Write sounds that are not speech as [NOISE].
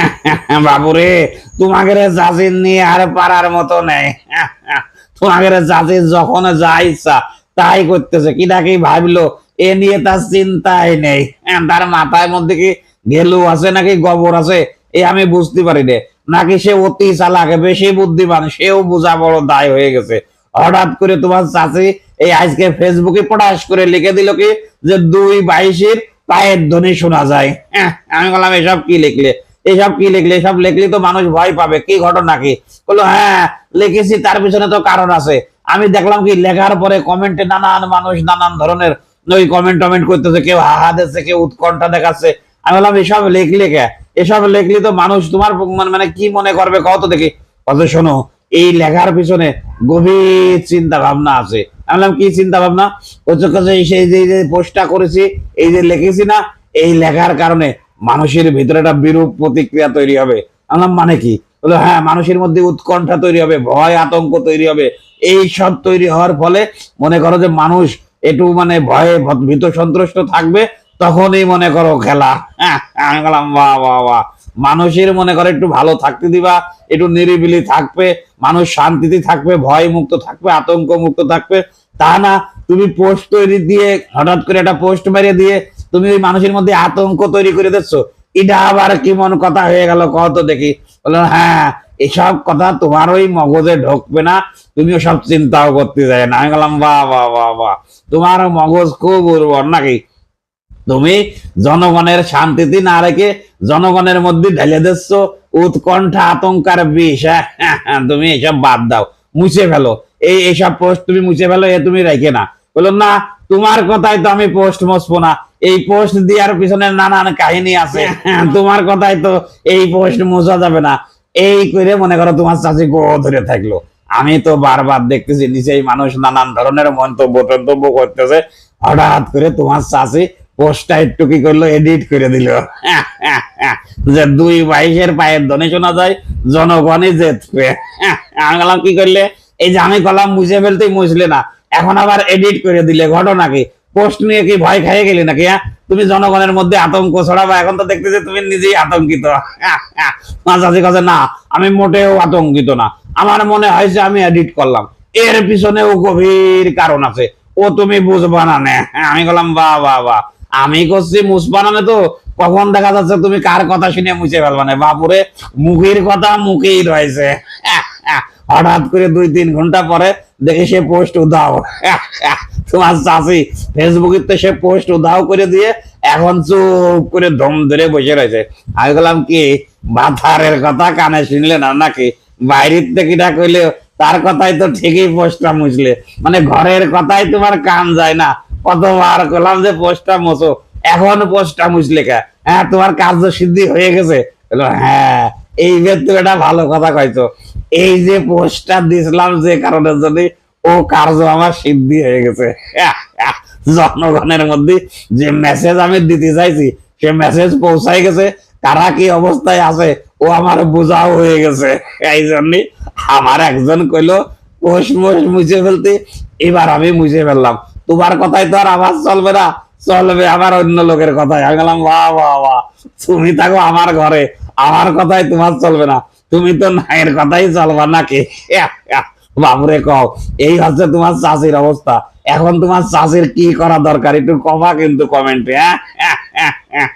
[LAUGHS] বাবুরে তোমাকে চাষির নিয়ে আর পারার মতো নেই। [LAUGHS] তোমাকে চাষির যখন যা ইচ্ছা তাই করতেছে। কি ভাবলো? এ নিয়ে তার চিন্তাই নেই। [LAUGHS] তার মাথায় মধ্যে কি ঘেলু আছে নাকি গোবর আছে? এ আমি বুঝতে পারি রে নাকি সে অতি চালাকে, বেশি বুদ্ধিমান, সেও বোঝা বড় দায় হয়ে গেছে। হঠাৎ করে তোমার চাচি এই আজকে ফেসবুকে পটাশ করে লিখে দিল কি? যে দুই বাইশের পায়ের ধ্বনি শোনা যায়। আমি বললাম, এসব কি লিখলে? এসব কি লিখলে? এসব লিখলে তো মানুষ ভয় পাবে। কি ঘটনা কি? বলল হ্যাঁ লিখেছি, তার পিছনে তো কারণ আছে। আমি দেখলাম কি লেখার পরে কমেন্টে নানান মানুষ নানান ধরনের ওই কমেন্ট টমেন্ট করতেছে, কেউ হাহা দিচ্ছে, কেউ উৎকণ্ঠা দেখাচ্ছে। আমি বললাম, এসব লিখলে কে? এসব লিখলে তো মানুষ, তোমার মানে- মানে কি মনে করবে কত দেখি? কত শোনো, এই লেখার পিছনে গভীর চিন্তা ভাবনা আছে। আমি বললাম, কি চিন্তা ভাবনা হচ্ছে সেই যে পোস্টটা করেছি, এই যে, লিখেছি না, এই লেখার কারণে মানুষের ভিতরে একটা বিরূপ প্রতিক্রিয়া তৈরি হবে। আমি বললাম মানে কি? বলে হ্যাঁ মানুষের মধ্যে উৎকণ্ঠা তৈরি হবে ভয় আতঙ্ক তৈরি হবে। এই সব তৈরি হওয়ার ফলে মনে করো যে মানুষ একটু মানে ভয়ে ভীত সন্ত্রস্ত থাকবে তখনই মনে করো খেলা। হ্যাঁ, আমি বললাম বাহ বাহ বাহ। মানুষের মনে করে একটু ভালো থাকতে দিবা একটু নিরিবিলি থাকবে মানুষ শান্তিতে থাকবে ভয় মুক্ত থাকবে আতঙ্ক মুক্ত থাকবে। তা না তুমি পোস্ট তৈরি দিয়ে হঠাৎ করে একটা পোস্ট মেরে দিয়ে তুমি ওই মানুষের মধ্যে আতঙ্ক তৈরি করে দিচ্ছ। এটা আবার কেমন কথা হয়ে গেল কত দেখি। বলল হ্যাঁ এসব কথা তোমার ওই মগজে ঢুকবে না। তুমি ওসব চিন্তাও করতে যায় না। আমি বললাম, বাহ বাহ বাহ বাহ। তোমার মগজ খুব উর্বর নাকি? তুমি জনগণের শান্তিতে না রেখে জনগণের মধ্যে ঢেলে দিচ্ছ। উৎকণ্ঠা, আতঙ্কার বিষ হ্যাঁ? তুমি এসব বাদ দাও, মুছে ফেলো। এই এইসব পোস্ট তুমি মুছে ফেলো, এ তুমি রেখে না। বলল, না তোমার কথাই তো আমি পোস্ট মসবো না। এই পোস্ট দেওয়ার পিছনে নানান কাহিনী আছে। [LAUGHS] তোমার কথাই তো এই পোস্ট মোছা যাবে না। এই করে মনে করো তোমার চাষি গো ধরে থাকল। আমি তো বারবার দেখতেছি নিচেই মানুষ নানান ধরনের মন্তব্য টন্তব্য করতেছে। হঠাৎ করে তোমার চাষি পোস্টটা একটু কি করল এডিট করে দিল। [LAUGHS] যে দুই বাইশের পায়ের ধ্বনি শোনা যায় জনগণই জিতবে [LAUGHS] আমি কি করলে? এই যে আমি কলাম মুছে ফেলতেই মুছলে না। এখন আবার এডিট করে দিলে ঘটনা কি? পোস্ট নিয়ে কি ভয় খাইয়ে গেলি নাকি হ্যাঁ? তুমি জনগণের মধ্যে আতঙ্ক ছড়াবা, এখন তো দেখতেছি তুমি নিজেই আতঙ্কিত। মাঝাজি কাছে না, আমি মোটেও আতঙ্কিত না। আমার মনে হয় যে আমি এডিট করলাম। এর পিছনেও গভীর কারণ আছে। ও তুমি বুঝবা না, নে। আমি বললাম বাহ বাহ বাহ আমি করছি মুছবা না তো। কখন দেখা যাচ্ছে তুমি কার কথা শুনে মুছে ফেলবা, না? বাপুরে, মুখের কথা মুখেই রয়েছে। হঠাৎ করে দুই তিন ঘণ্টা পরে দেখে সে পোস্ট উদাও তোমার চাষি ফেসবুকে তো সে পোস্ট উদাও করে দিয়ে এখন চুপ করে দম ধরে বসে রয়েছে। আমি বললাম, কি বাথারের কথা কানে শুনলে না নাকি? বাইরের থেকে না কইলে তার কথাই তো ঠিকই পোস্টটা মুছলে। মানে ঘরের কথাই তোমার কান যায় না। কতবার করলাম যে পোস্টটা মোছো, এখন পোস্টটা মুছলে কে? হ্যাঁ তোমার কার্য সিদ্ধি হয়ে গেছে? হ্যাঁ। এই যে তুমি এটা ভালো কথা কইছো। এই যে পোস্টটা দিছিলাম যে কারণের জন্য, ও কার্য আমার সিদ্ধি হয়ে গেছে। জনগণের মধ্যে যে মেসেজ আমি দিতে চাইছি, সে মেসেজ পৌঁছাই গেছে কারা কি অবস্থায় আছে, ও আমার বোঝাও হয়ে গেছে। এই জন্য আমার একজন কইলো, পোষ, মোষ মুছে ফেলতে, এবার আমি মুছে ফেললাম। তোমার কথাই তো আর আওয়াজ চলবে না, চলবে আবার অন্য লোকের কথাই আমি গেলাম বাহ বাহ বাহ, তুমি থাকো আমার ঘরে। আমার কথাই তোমার চলবে না। তুমি তো নায়ের কথাই চলবা নাকি? বাবুরে কও, এই হচ্ছে তোমার চাষির অবস্থা। এখন তোমার চাষির কি করা দরকার একটু কমা কিন্তু কমেন্টে হ্যাঁ।